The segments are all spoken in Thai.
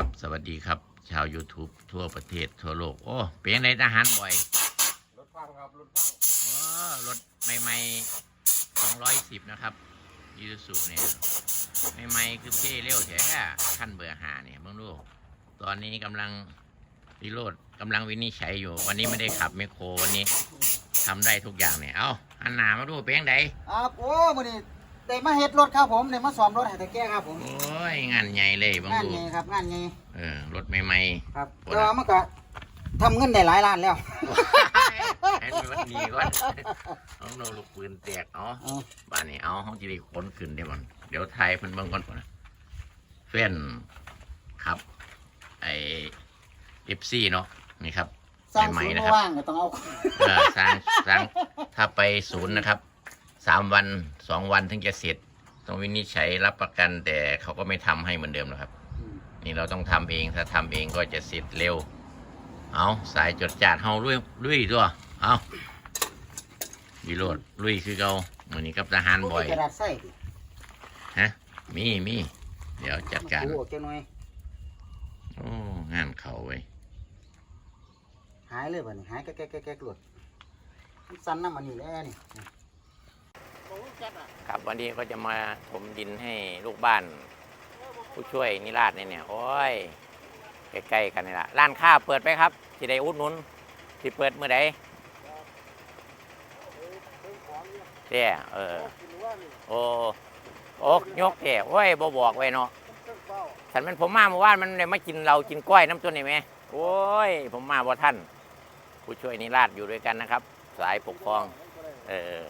ครับ สวัสดีครับ ชาว YouTube ทั่วประเทศ ทั่วโลก โอ้ เปลี่ยนในทหารบ่อย รถฟังครับรถฟังโอ้รถใหม่ๆสองร้อยสิบนะครับยูสุเนี่ยใหม่ๆคือเท่เร็วแท้ขั้นเบอร์หาเนี่ยเบิ่งดูตอนนี้กำลังรีโหลดกำลังวินิจฉัยอยู่ วันนี้ไม่ได้ขับไมคโครวันนี้ทำได้ทุกอย่างเนี่ย เอาอันหนามาดูเป็นยังไงครับโอ้มื้อนี้ได้มาเฮ็ดรถครับผมได้มาซ่อมรถให้ตะแก่ครับผมโอ้ ยงานใหญ่เลยเบิ่งงานดูใหญ่ครับงานใหญ่เออรถใหม่ๆครับโอ้นะแต่ว่ามันก็ทำเงินได้หลายล้านแล้วไอ้นี่มันดีก่อนเอาโนลูกปืนแตกเอาเอาบ้านนี้เอาห้องจีดีขนขึ้นได้บ่นเดี๋ยวไทยเพิ่นเบิ่งก่อนก่อนนะเฟ้นครับ ไอเอฟซีเนาะนี่ครับ สร้างใหม่ศูนๆย์นะครับว่างก็ต้องเอา เออสร้างสร้างถ้าไปศูนย์นะครับสามวันสองวันถึงจะเสร็จ ต้องวินิจฉัยรับประกันแต่เขาก็ไม่ทำให้เหมือนเดิมนะครับ นี่เราต้องทำเองถ้าทำเองก็จะเสร็จเร็ว เอาสายจดจาดเฮาลุยลุยตัวเอาวิโรดลุยคือเก่าเหมือนนี้กับทหารบ่อยกระดาษใส่ดิฮะมีมีเดี๋ยวจัดการโอ้จังหน่อยโอ้งานเขาไว้ยหายเลยบัดนี้หายแก๊กๆๆๆหลุดมันสั่นน้ำมันนี่แหละนี่ ครับวันนี้ก็จะมาถมดินให้ลูกบ้าน ผู้ช่วยนิราชเนี่ยเนี่ยโอ้ยใกล้ๆกันนี่ละร้านค้าเปิดไปครับที่ได้อุดหนุนที่เปิดเมื่อใดเจ้เออโอ้โอ้ยกเจ้โอ้ยบ่บอกไว้เนาะฉันมันผมมาเมื่อวานมันเลยมากินเรากินกล้อยน้ำตัวนี่ไหมโอ้ย ผมมาบ่ท่าน ผู้ช่วยนิราชอยู่ด้วยกันนะครับ สายปกครอง เออ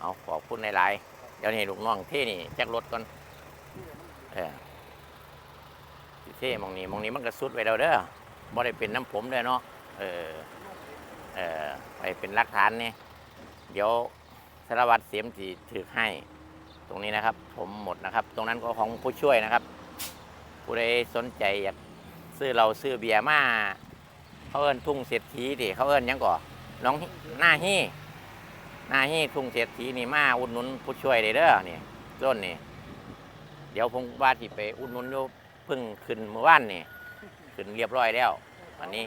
เอาขอบคุณหลายๆเดี๋ยวนี้ลูกน้องเท่นี่แจักรถก่อนเออเท่มองนี้มองนี้มันก็สุดไว้แล้วเด้อบ่ได้เป็นน้ำผมด้อเนาะเออเออไปเป็นหลักฐานนี่เดี๋ยวสารวัตรเสียมสีถือให้ ตรงนี้นะครับ ผมหมดนะครับ ตรงนั้นก็ของผู้ช่วยนะครับ ผู้ใดสนใจอยากซื้อเราซื้อเบียร์มาเขาเอิ้นทุ่งเศรษฐีดิเขาเอิ้นยังก่อน้องหน้าฮี่ นาฮี่ทุ่งเศรษฐีนี่มาอุดหนุนผู้ช่วยได้เด้อนี่ต้นนี่เดี๋ยวผมว่าที่ไปอุดหนุนอยู่เพิ่งขึ้นเมื่อวานนี่ขึ้นเรียบร้อยแล้วอันนี้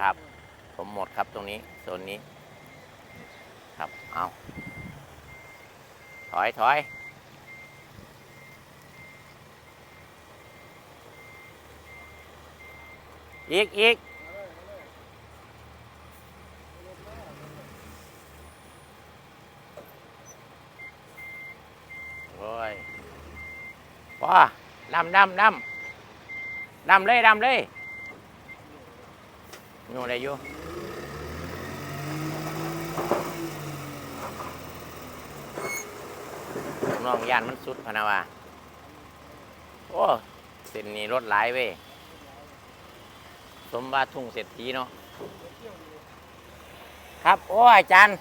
ครับ ผมหมดครับตรงนี้โซนนี้ ครับเอาถอยถอยอีกอีกโอ้ย ว้าดำดำดำดำเลยดำเลยนู่อะไรอยู่น้องยานมันสุดพะนาวาโอ้เส้นนี้รถหลายเว้ยสมว่าทุ่งเศรษฐีเนาะครับ โอ้อาจารย์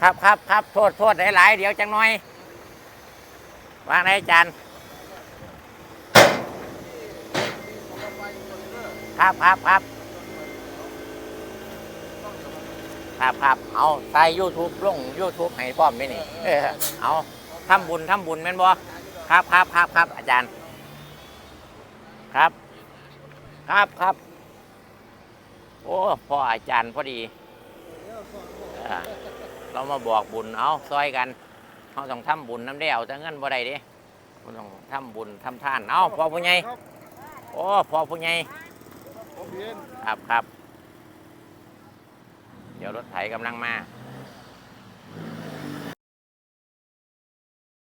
ครับครับครับโทษโทษหลาย ๆ เดี๋ยวจังหน่อย วางไหนอาจารย์ครับครับครับครับครับเอาใส่ยูทูบลงยูทูบให้พร้อมไหมนี่เออเอาทำบุญทำบุญแม่นบ่ครับครับครับครับอาจารย์ ครับ ครับครับ โอ้พ่ออาจารย์พอดีเออเรามาบอกบุญเอาซอยกัน เขาต้องทำบุญน้ำได้เอาแต่เงินบ่ได้เดิเราต้องทำบุญทำทานเอาพอผู้ใหญ่โอ้พอผู้ใหญ่ผมเห็นครับครับ เดี๋ยวรถไถกำลังมา